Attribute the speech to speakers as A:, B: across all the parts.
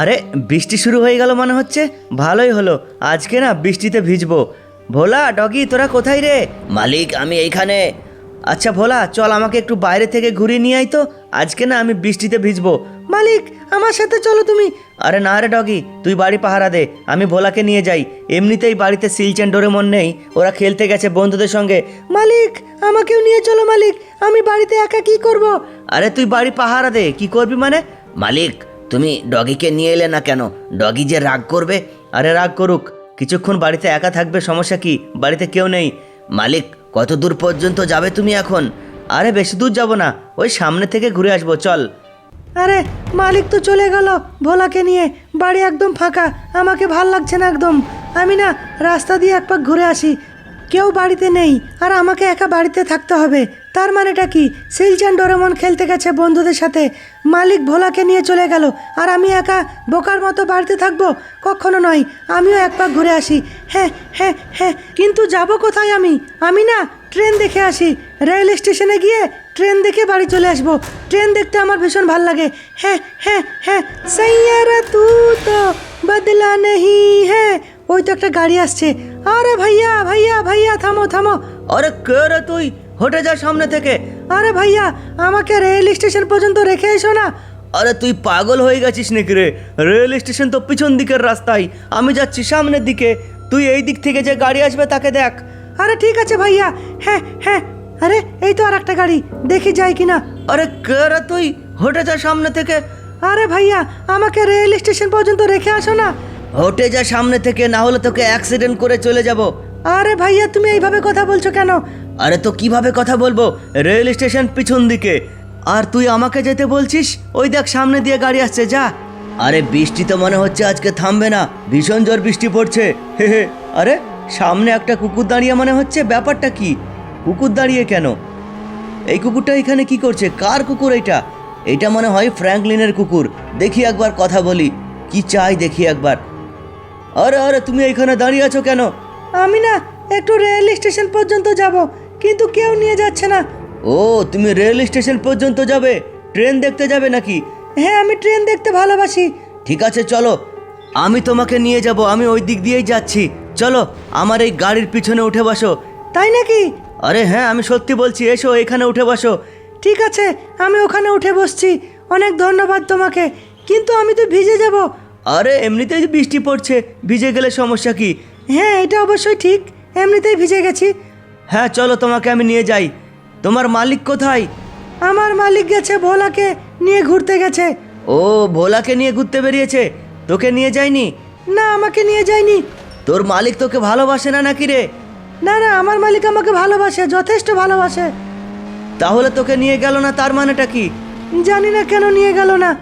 A: আরে, বৃষ্টি শুরু হয়ে গেল মনে হচ্ছে। ভালোই হলো। আজকে না বৃষ্টিতে ভিজবো। ভোলা, ডগি, তোরা কোথায় রে? মালিক, আমি এইখানে। আচ্ছা ভোলা, চল আমাকে একটু বাইরে থেকে ঘুরিয়ে নিয়ে আয় তো। আজকে না আমি বৃষ্টিতে ভিজবো। মালিক, আমার সাথে চলো তুমি। আরে না রে ডগি, তুই বাড়ি পাহারা দে। আমি ভোলাকে নিয়ে যাই। এমনিতেই বাড়িতে সিলচেন ডোরেমন নেই। ওরা খেলতে গেছে বন্ধুদের সঙ্গে। মালিক, আমাকেও নিয়ে চলো মালিক। আমি বাড়িতে একা কি করব? আরে তুই বাড়ি পাহারা দে। কি করবি মানে? মালিক তুমি ডগিকে নিয়ে এলে না কেন? ডগি যে রাগ করবে? আরে রাগ করুক। কিছুক্ষণ বাড়িতে একা থাকবে সমস্যা কি? বাড়িতে কেউ নেই। মালিক, কত দূর পর্যন্ত যাবে তুমি এখন? আরে বেশি দূর যাব না। ওই সামনে থেকে ঘুরে আসব, চল।
B: আরে, মালিক তো চলে গেল ভোলাকে নিয়ে। বাড়ি একদম ফাঁকা। আমাকে ভালো লাগছে না একদম। আমি না রাস্তা দিয়ে এক পাক ঘুরে আসি। কেউ বাড়িতে নেই, আর আমাকে একা বাড়িতে থাকতে হবে। তার মানেটা কি? সিলচান ডোরেমন খেলতে গেছে বন্ধুদের সাথে। মালিক ভোলাকে নিয়ে চলে গেল, আর আমি একা বোকার মতো বাড়িতে থাকব? কখনো নয়, আমিও এক পাক ঘুরে আসি। হ্যাঁ হ্যাঁ হ্যাঁ কিন্তু যাব কোথায় আমি? আমি না, ট্রেন দেখে আসি। রেল স্টেশনে গিয়ে ট্রেন দেখে বাড়ি চলে আসব। ট্রেন দেখতে আমার ভীষণ ভালো লাগে। হ্যাঁ হ্যাঁ হ্যাঁ তু তো বদলা নেই হ্যাঁ। ওই তো একটা গাড়ি আসছে। আরে ভাইয়া ভাইয়া ভাইয়া থামো থামো।
A: আরে কে রে তুই? হটে যা সামনে থেকে।
B: আরে ভাইয়া আমাকে রেল স্টেশন পর্যন্ত রেখে এসো না।
A: আরে তুই পাগল হয়ে গেছিস নাকি রে? রেল স্টেশন তো পিছন দিকের রাস্তায়। আমি যাচ্ছি সামনের দিকে। তুই এই দিক থেকে যে গাড়ি আসবে তাকে দেখ।
B: আরে ঠিক আছে ভাইয়া। হ্যাঁ হ্যাঁ। আরে এই তো আর একটা গাড়ি। দেখি যাই কিনা।
A: আরে কে রে তুই? হটে যা সামনে থেকে।
B: আরে ভাইয়া আমাকে রেল স্টেশন পর্যন্ত রেখে আসো না।
A: হটে যা সামনে থেকে না হলে তোকে অ্যাক্সিডেন্ট করে চলে যাব।
B: আরে ভাইয়া তুমি এইভাবে কথা বলছো কেন?
A: আরে তো কীভাবে কথা বলব? রেল স্টেশন পিছন দিকে। আর তুই আমাকে যেতে বলছিস? ওই দেখ সামনে দিয়ে গাড়ি আসছে যা। আরে বৃষ্টি তো মনে হচ্ছে আজকে থামবে না। ভীষণ জোর বৃষ্টি পড়ছে। হে হে আরে সামনে একটা কুকুর দাঁড়িয়ে মনে হচ্ছে ব্যাপারটা কি? কুকুর দাঁড়িয়ে কেন? এই কুকুরটা এখানে কি করছে? কার কুকুর এটা? এটা মনে হয় ফ্র্যাঙ্কলিনের কুকুর। দেখি একবার কথা বলি। কি চাই দেখি একবার। আরে আরে তুমি এখানে দাঁড়িয়ে আছো কেন?
B: আমি না একটু রেল স্টেশন পর্যন্ত যাব কিন্তু কেউ নিয়ে যাচ্ছে না।
A: ও তুমি রেল স্টেশন পর্যন্ত যাবে? ট্রেন দেখতে যাবে নাকি?
B: হ্যাঁ আমি ট্রেন দেখতে ভালোবাসি।
A: ঠিক আছে চলো। আমি তোমাকে নিয়ে যাব আমি ওই দিক দিয়েই যাচ্ছি। চলো আমার এই গাড়ির পিছনে উঠে বসো।
B: তাই নাকি?
A: আরে হ্যাঁ আমি সত্যি বলছি এসো এখানে উঠে বসো।
B: ঠিক আছে আমি ওখানে উঠে বসছি। অনেক ধন্যবাদ তোমাকে কিন্তু আমি তো ভিজে যাব।
A: আরে এমনিতেই বৃষ্টি পড়ছে ভিজে গেলে সমস্যা কি?
B: হ্যাঁ এটা অবশ্যই ঠিক। এমনিতেই ভিজে গেছি।
A: হ্যাঁ চলো তোমাকে আমি নিয়ে যাই। তোমার মালিক কোথায়?
B: আমার মালিক গেছে ভোলাকে নিয়ে ঘুরতে গেছে।
A: ও ভোলাকে নিয়ে ঘুরতে বেরিয়েছে? তোকে নিয়ে যায়নি?
B: না আমাকে নিয়ে যায়নি।
A: তোর মালিক তোকে ভালোবাসে না নাকি রে?
B: না না আমার মালিক আমাকে ভালোবাসে যথেষ্ট ভালোবাসে।
A: তাহলে তোকে নিয়ে গেল না তার মানেটা কি?
B: জানি না কেন নিয়ে গেল না।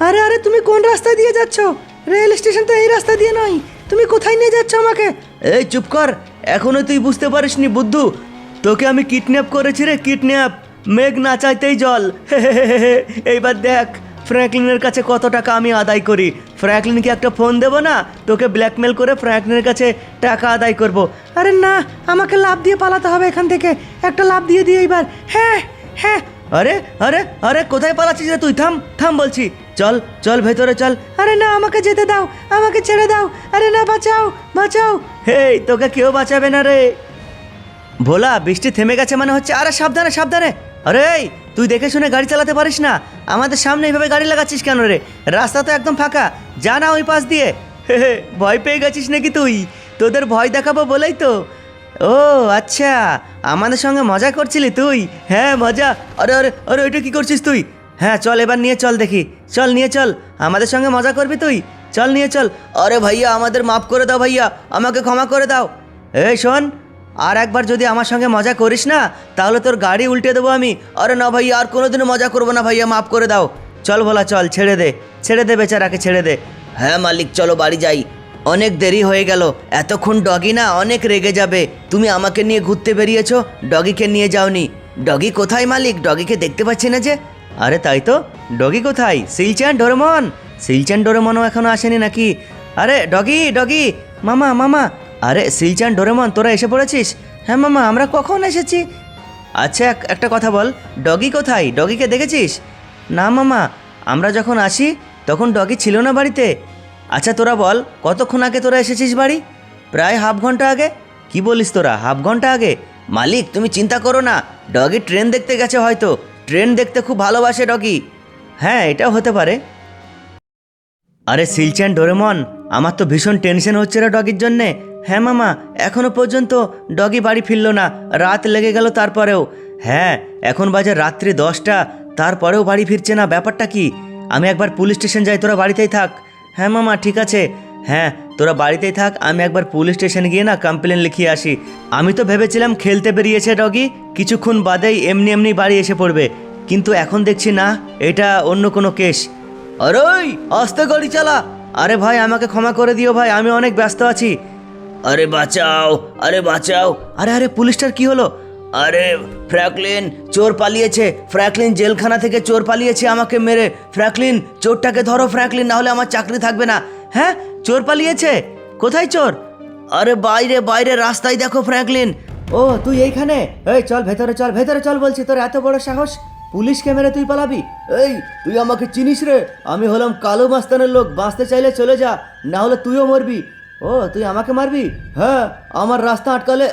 B: আরে আরে তুমি কোন রাস্তা দিয়ে যাচ্ছ? রেল স্টেশন তো এই রাস্তা দিয়ে নয়। তুমি কোথায় নিয়ে যাচ্ছ আমাকে?
A: এই চুপ কর। এখনও তুই বুঝতে পারিসনি বুদ্ধু। তোকে আমি কিডন্যাপ করেছি রে কিডন্যাপ। মেঘ না চাইতেই জল। এইবার দেখ ফ্র্যাঙ্কলিনের কাছে কত টাকা আমি আদায় করি। ফ্র্যাঙ্কলিনকে একটা ফোন দেবো না? তোকে ব্ল্যাকমেল করে ফ্র্যাঙ্কলিনের কাছে টাকা আদায় করব।
B: আরে না আমাকে লাভ দিয়ে পালাতে হবে এখান থেকে। একটা লাভ দিয়ে দিয়ে এইবার। হ্যাঁ হ্যাঁ।
A: আরে আরে আরে কোথায় পালাচ্ছিস রে তুই? থাম থাম বলছি। চল চল ভেতরে চল।
B: আরে না, আমাকে যেতে দাও, আমাকে ছেড়ে দাও। আরে না, বাঁচাও বাঁচাও।
A: হেই, তোকে কেউ বাঁচাবে না রে। ভোলা, বৃষ্টি থেমে গেছে মানে হচ্ছে, আরে সাবধানে সাবধানে। আরে তুই দেখে শুনে গাড়ি চালাতে পারিস না। আমাদের সামনে এইভাবে গাড়ি লাগাচ্ছিস কেন রে? রাস্তা তো একদম ফাঁকা। যা না ওই পাশ দিয়ে। ভয় পেয়ে গেছিস নাকি তুই? তোদের ভয় দেখাবো বলেই তো। ও আচ্ছা। আমাদের সঙ্গে মজা করছিলি তুই? হ্যাঁ মজা। আরে আরে আরে ওইটা কি করছিস তুই? হ্যাঁ চল এবার নিয়ে চল দেখি। চল নিয়ে চল। আমাদের সঙ্গে মজা করবি তুই? চল নিয়ে চল। আরে ভাইয়া, আমাদের মাফ করে দাও ভাইয়া। আমাকে ক্ষমা করে দাও। এই শোন, আর একবার যদি আমার সঙ্গে মজা করিস না, তাহলে তোর গাড়ি উল্টে দেবো আমি। আরে না ভাইয়া, আর কোনোদিনও মজা করব না ভাইয়া, মাফ করে দাও। চল ভোলা, চল, ছেড়ে দে। ছেড়ে দে বেচারাকে, ছেড়ে দে। হ্যাঁ মালিক, চলো বাড়ি যাই। অনেক দেরি হয়ে গেল। এতক্ষণ ডগি না অনেক রেগে যাবে। তুমি আমাকে নিয়ে ঘুরতে বেরিয়েছো, ডগিকে নিয়ে যাওনি। ডগি কোথায় মালিক? ডগিকে দেখতে পাচ্ছি না যে। আরে তাই তো। ডগি কোথায়? সিলচ্যান ডোরেমন। সিলচ্যান ডোরেমনও এখনও আসেনি নাকি? আরে, ডগি ডগি। মামা মামা। আরে, সিলচান ডোরেমন, তোরা এসে পড়েছিস? হ্যাঁ মামা, আমরা কখন এসেছি? আচ্ছা এক- একটা কথা বল। ডগি কোথায়? ডগিকে দেখেছিস? না, মামা। আমরা যখন আসি, তখন ডগি ছিল না বাড়িতে। আচ্ছা তোরা বল, কতক্ষণ আগে তোরা এসেছিস বাড়ি? প্রায় হাফ ঘণ্টা আগে। কি বলিস তোরা, হাফ ঘণ্টা আগে? মালিক, তুমি চিন্তা করো না। ডগি ট্রেন দেখতে গেছে হয়তো। ট্রেন দেখতে খুব ভালোবাসে, ডগি। হ্যাঁ এটাও হতে পারে। আরে সিলচ্যান ডোরেমন, আমার তো ভীষণ টেনশন হচ্ছে রে ডগির জন্যে। হ্যাঁ মামা, এখনও পর্যন্ত ডগি বাড়ি ফিরলো না, রাত লেগে গেল তারপরেও। হ্যাঁ এখন বাজে রাত্রি দশটা, তারপরেও বাড়ি ফিরছে না, ব্যাপারটা কি? আমি একবার পুলিশ স্টেশন যাই, তোরা বাড়িতেই থাক। হ্যাঁ মামা, ঠিক আছে। হ্যাঁ তোরা বাড়িতেই থাক, আমি একবার পুলিশ স্টেশনে গিয়ে না কমপ্লেন লিখিয়ে আসি। আমি তো ভেবেছিলাম খেলতে বেরিয়েছে ডগি কিছুক্ষণ বাদেই এমনি এমনি বাড়ি এসে পড়বে। কিন্তু এখন দেখছি না, এটা অন্য কোনো কেস আরে আস্তে গাড়ি চালা। আরে ভাই, আমাকে ক্ষমা করে দিও ভাই, আমি অনেক ব্যস্ত আছি। আরে বাঁচাও আরে বাঁচাও। আরে আরে, পুলিশটার কি হলো? আরে ফ্র্যাকলিন চোর পালিয়েছে। ফ্র্যাকলিন জেলখানা থেকে চোর পালিয়েছে আমাকে মেরে। ফ্র্যাকলিন চোরটাকে ধরো ফ্র্যাকলিন না হলে আমার চাকরি থাকবে না। হ্যাঁ চোর পালিয়েছে। কোথায় চোর? আরে বাইরে বাইরে, রাস্তায় দেখো, ফ্র্যাঙ্কলিন। ও, তুই এইখানে? এই, চল ভেতরে চল ভেতরে চল বলছি, তোর এত বড় সাহস? পুলিশকে মেরে তুই পালাবি? এই, তুই আমাকে চিনিস রে? আমি হলাম কালো মাস্তানের লোক, বাঁচতে চাইলে চলে যা, না হলে তুইও মরবি। ও, তুই আমাকে মারবি? হ্যাঁ আমার রাস্তা আটকালে!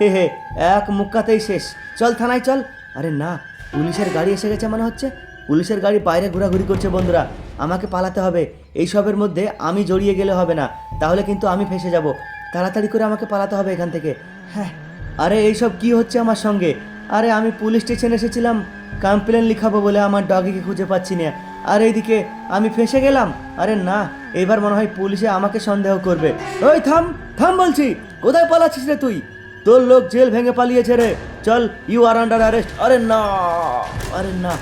A: হে হে, এক মুক্কাতেই শেষ। চল থানায় চল। আরে না, পুলিশের গাড়ি এসে গেছে মনে হচ্ছে। পুলিশের গাড়ি বাইরে ঘোরাঘুরি করছে বন্ধুরা। আমাকে পালাতে হবে। এইসবের মধ্যে আমি জড়িয়ে গেলে হবে না। তাহলে কিন্তু আমি ফেসে যাব। তাড়াতাড়ি করে আমাকে পালাতে হবে এখান থেকে। হ্যাঁ। আরে, এইসব কি হচ্ছে আমার সঙ্গে? আরে, আমি পুলিশ স্টেশন এসেছিলাম। কমপ্লেন লিখাবো বলে আমার ডগিকে খুঁজে পাচ্ছি না। আর এইদিকে আমি ফেসে গেলাম। আরে না, এবার মনে হয় পুলিশে আমাকে সন্দেহ করবে। ওই থাম থাম বলছি। কোথায় পালাচ্ছিস রে তুই? তোর লোক জেল ভেঙে পালিয়েছে রে। চল ইউ আর আন্ডার অ্যারেস্ট আরে না আরে না।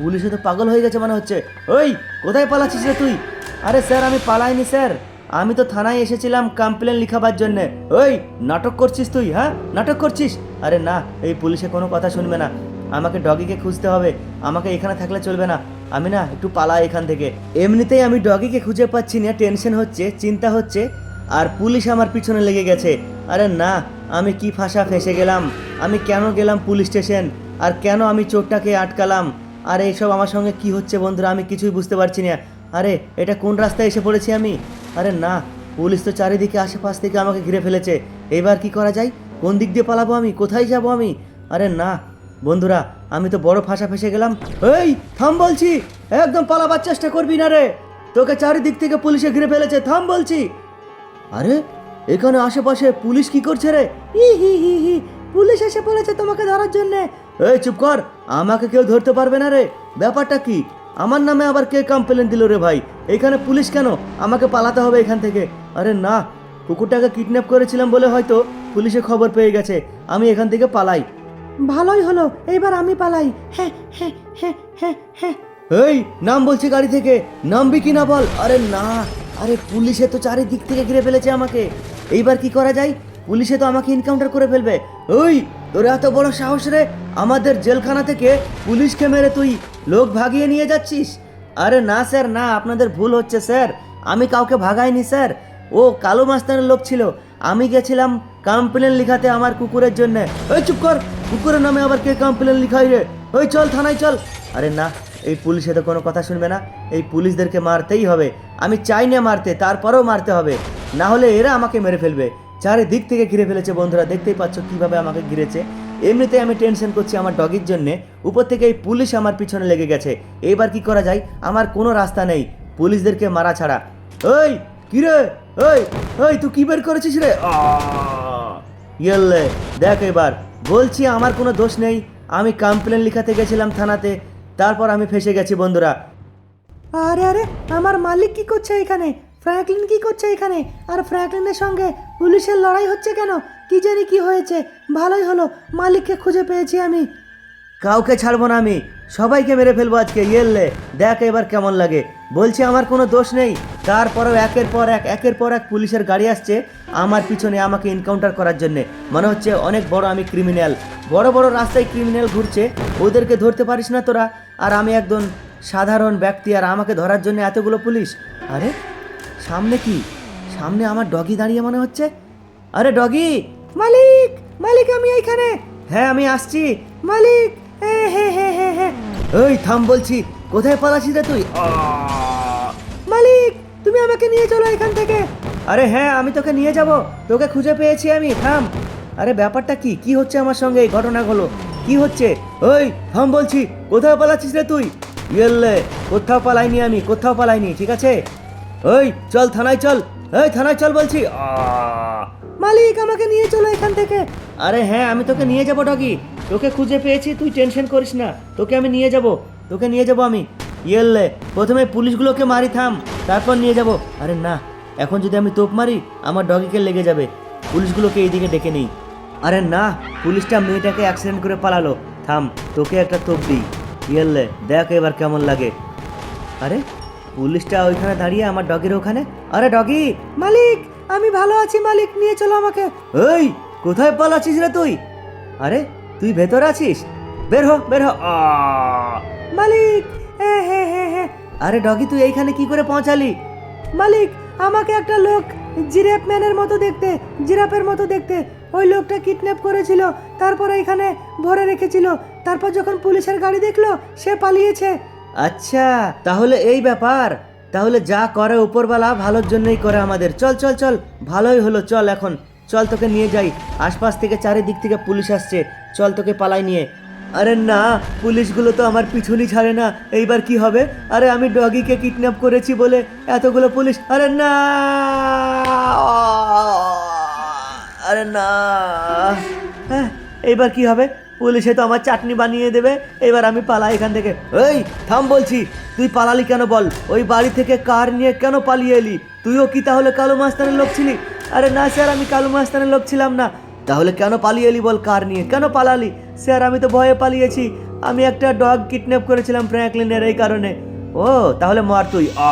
A: পুলিশে তো পাগল হয়ে গেছে মনে হচ্ছে। ওই, কোথায় পালাচ্ছিস রে তুই? আরে স্যার, আমি পালাইনি স্যার। আমি তো থানায় এসেছিলাম কমপ্লেন লিখাবার জন্যে। ওই, নাটক করছিস তুই হ্যাঁ? নাটক করছিস? আরে না, এই পুলিশে কোনো কথা শুনবে না। আমাকে ডগিকে খুঁজতে হবে। আমাকে এখানে থাকলে চলবে না। আমি না, একটু পালাই এখান থেকে। এমনিতেই আমি ডগিকে খুঁজে পাচ্ছি না, টেনশন হচ্ছে, চিন্তা হচ্ছে, আর পুলিশ আমার পিছনে লেগে গেছে। আরে না, আমি কি ফাঁসা ফেসে গেলাম? আমি কেন গেলাম পুলিশ স্টেশন? আর কেন আমি চোরটাকে আটকালাম? আর এইসব আমার সঙ্গে কি হচ্ছে বন্ধুরা? আমি কিছুই বুঝতে পারছি না। আরে, এটা কোন রাস্তায় এসে পড়েছি আমি? আরে না, পুলিশ তো চারিদিকে আশেপাশ থেকে আমাকে ঘিরে ফেলেছে। এবার কি করা যায়? কোন দিক দিয়ে পালাবো আমি? কোথায় যাব আমি? আরে না, বন্ধুরা, আমি তো বড় ফাঁসা ফেসে গেলাম। এই, থাম বলছি! একদম পালাবার চেষ্টা করবি না রে! তোকে চারিদিক থেকে পুলিশে ঘিরে ফেলেছে, থাম বলছি! আরে, এখানে আশেপাশে পুলিশ কি করছে রে?
B: হি হি হি। পুলিশ এসে পড়েছে তোমাকে ধরার জন্যে।
A: এই চুপ কর আমাকে কেউ ধরতে পারবে না রে। ব্যাপারটা কি? আমার নামে আবার কে কমপ্লেন দিল রে ভাই? এখানে পুলিশ কেন? আমাকে পালাতে হবে এখান থেকে। আরে না কুকুরটাকে কিডন্যাপ করেছিলাম বলে হয়তো পুলিশে খবর পেয়ে গেছে। আমি এখান থেকে পালাই।
B: ভালোই হলো এইবার আমি পালাই। হ্যাঁ হ্যাঁ হ্যাঁ হ্যাঁ হ্যাঁ
A: এই নাম বলছি গাড়ি থেকে। নামবি কি না বল? আরে না আরে পুলিশে তো চারিদিক থেকে ঘিরে ফেলেছে আমাকে। এইবার কি করা যায়? পুলিশে তো আমাকে এনকাউন্টার করে ফেলবে। ওই, তোর এত বড় সাহস রে। আমাদের জেলখানা থেকে পুলিশকে মেরে তুই লোক ভাগিয়ে নিয়ে যাচ্ছিস। আরে না, স্যার, না, আপনাদের ভুল হচ্ছে, স্যার। আমি কাউকে ভাগাইনি, স্যার। ও কালো মাস্তানের লোক ছিল। আমি গেছিলাম কমপ্লেন লিখাতে আমার কুকুরের জন্য। ওই চুপ কর, কুকুরের নামে আবার কে কমপ্লেন লিখাই রে? ওই চল, থানায় চল। আরে না, এই পুলিশে তো কোনো কথা শুনবে না। এই পুলিশদেরকে মারতেই হবে। আমি চাই না মারতে, তারপরেও মারতে হবে। না হলে এরা আমাকে মেরে ফেলবে। চারিদিক থেকে ঘিরে ফেলেছে বন্ধুরা, দেখতেই পাচ্ছ কীভাবে আমাকে ঘিরেছে। এমনিতে আমি টেনশন করছি আমার ডগির জন্যে, উপর থেকে এই পুলিশ আমার পিছনে লেগে গেছে। এবার কি করা যায়? আমার কোনো রাস্তা নেই, পুলিশদেরকে মারা ছাড়া। ওই কিরে ওই ওই তুই কি বের করেছিস রে! ইয়েলে দেখ এবার, বলছি আমার কোনো দোষ নেই। আমি কমপ্লেন লিখাতে গেছিলাম থানাতে, তারপর আমি ফেসে গেছি বন্ধুরা।
B: আরে আরে, আমার মালিক কি করছে এখানে? ফ্র্যাঙ্কলিন কি করছে এখানে? আর ফ্র্যাঙ্কলিনের সঙ্গে পুলিশের লড়াই হচ্ছে কেন? কি জানি কি হয়েছে। ভালোই হলো। মালিককে খুঁজে পেয়েছি আমি।
A: কাউকে ছাড়বো না আমি। সবাইকে মেরে ফেলব আজকে। ইয়েললে, দেখ এবার কেমন লাগে। বলছি, আমার কোনো দোষ নেই। তারপরেও একের পর এক, একের পর এক পুলিশের গাড়ি আসছে আমার পিছনে আমাকে এনকাউন্টার করার জন্যে। মনে হচ্ছে অনেক বড় আমি ক্রিমিনাল বড় বড় রাস্তায় ক্রিমিনাল ঘুরছে। ওদেরকে ধরতে পারিস না তোরা। আর আমি একজন সাধারণ ব্যক্তি, আর আমাকে ধরার জন্য এতগুলো পুলিশ। আরে, সামনে কি? সামনে আমার ডগি দাঁড়িয়ে মনে হচ্ছে। আরে ডগি
B: মালিক! মালিক, আমি এইখানে।
A: হ্যাঁ আমি আসছি।
B: মালিক! হ্যাঁ হ্যাঁ হ্যাঁ হ্যাঁ
A: এই, থাম বলছি, কোথায় পালাচ্ছিস রে তুই?
B: মালিক, তুমি আমাকে নিয়ে চলো এখান থেকে।
A: আরে হ্যাঁ আমি তোকে নিয়ে যাব। তোকে খুঁজে পেয়েছি আমি, থাম। আরে ব্যাপারটা কি? কি হচ্ছে আমার সঙ্গে এই ঘটনাগুলো? কি হচ্ছে? ওই থাম বলছি, কোথায় পালাচ্ছিস রে তুই? ইয়েল্লে, কোথাও পালাইনি আমি, কোথাও পালাইনি, ঠিক আছে? ওই চল, থানায় চল। এই, থানায় চল বলছি।
B: মালিক, আমাকে নিয়ে চলো এখান থেকে।
A: আরে হ্যাঁ আমি তোকে নিয়ে যাব, ডগি। তোকে খুঁজে পেয়েছি, তুই টেনশন করিস না। তোকে আমি নিয়ে যাব, তোকে নিয়ে যাব আমি। ইয়েল্লে, প্রথমে পুলিশগুলোকে মারি, থাম। তারপর নিয়ে যাব। আরে না, এখন যদি আমি তোপ মারি, আমার ডগিকে লেগে যাবে। পুলিশগুলোকে এইদিকে ডেকে নেই। আরে না, পুলিশটা মেয়েটাকে অ্যাক্সিডেন্ট করে পালালো। থাম, তোকে একটা তোপ দিই। ইয়েল্লে, দেখ এবার কেমন লাগে। আরে, পুলিশটা ওইখানে দাঁড়িয়ে, আমার ডগের ওখানে? আরে ডগি,
B: মালিক, আমি ভালো আছি মালিক, নিয়ে চলো আমাকে।
A: এই, কোথায় পালাচ্ছিস রে তুই? আরে, তুই ভেতর আছিস? বের হ বের হ!
B: মালিক হ্যাঁ হ্যাঁ হ্যাঁ হ্যাঁ
A: আরে ডগি, তুই এইখানে কি করে পৌঁছালি?
B: মালিক, আমাকে একটা লোক জিরাফ ম্যানের মতো দেখতে, জিরাফের মতো দেখতে। ওই লোকটা কিডন্যাপ করেছিল, তারপর এখানে ভরে রেখেছিল। তারপর যখন পুলিশের গাড়ি দেখল, সে পালিয়েছে।
A: আচ্ছা তাহলে এই ব্যাপার। তাহলে যা করে উপরবেলা ভালোর জন্যই করে আমাদের। চল চল চল ভালোই হলো চল এখন। চল তোকে নিয়ে যাই। আশপাশ থেকে চারিদিক থেকে পুলিশ আসছে। চল তোকে পালাই নিয়ে। আরে না পুলিশগুলো তো আমার পিছুনি ছাড়ে না। এইবার কি হবে? আরে আমি ডগিকে কিডন্যাপ করেছি বলে এতগুলো পুলিশ আরে না! আরে না! হ্যাঁ, এইবার কি হবে? পুলিশে তো আমার চাটনি বানিয়ে দেবে। এবার আমি পালাই এখান থেকে। এই, থাম বলছি, তুই পালালি কেন বল? ওই বাড়ি থেকে কার নিয়ে কেন পালিয়ে এলি? তুইও কি তাহলে কালো মাস্তানের লোক ছিলি? আরে না স্যার, আমি কালো মাস্তানের লোক ছিলাম না। তাহলে কেন পালিয়ে এলি বল কার নিয়ে? কেন পালালি? স্যার, আমি তো ভয়ে পালিয়েছি। আমি একটা ডগ কিডন্যাপ করেছিলাম ফ্র্যাঙ্কলিনের এই কারণে। ও, তাহলে মার তুই। আ